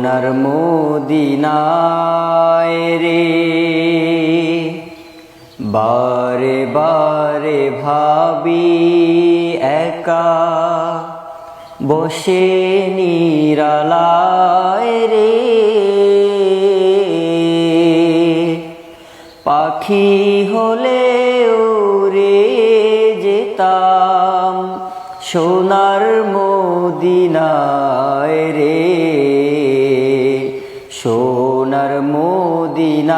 সোনার মদিনায় রে। বারে বারে ভাবি একা বসে নিরালায় রে। পাখি হলে উড়ে যেতাম সোনার মদিনায়। সোনার মদিনায়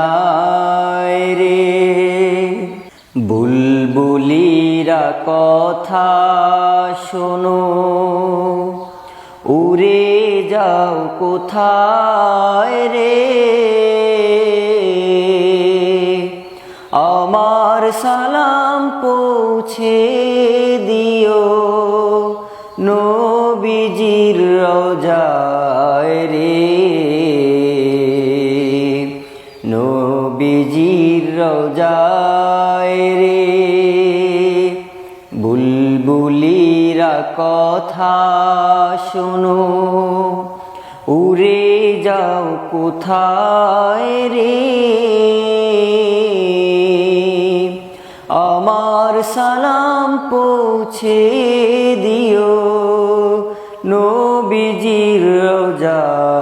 রে। বুলবুলিরা কথা শোনো উড়ে যাও কোথায় রে? আমার সালাম পৌঁছে দিও। নবীজির রে। বুলবুলিরা কথা শোনো, উড়ে যাও কোথায় রে? আমার সালাম পৌঁছে দিও নবীজির রোজায়।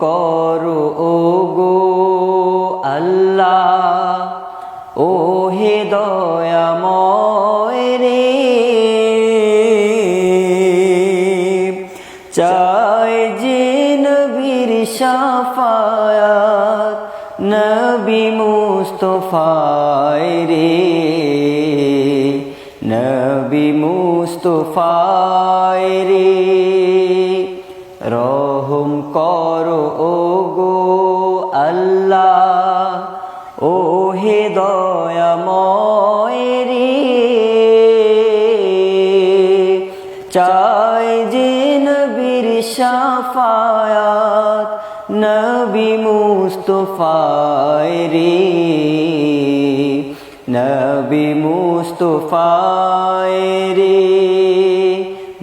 করো গো আল্লাহ। ও হে দয়াময় রে। চাই যে নবীর সাফায়াত, নবী মুস্তফায় রে। নবী মুস্তফায় রে। করো ও গো আল্লাহ। ও হে দয়াময় রে। চাই যে নবীর সাফায়াত, নবী মুস্তফায় রে। নবী মুস্তফায় রে।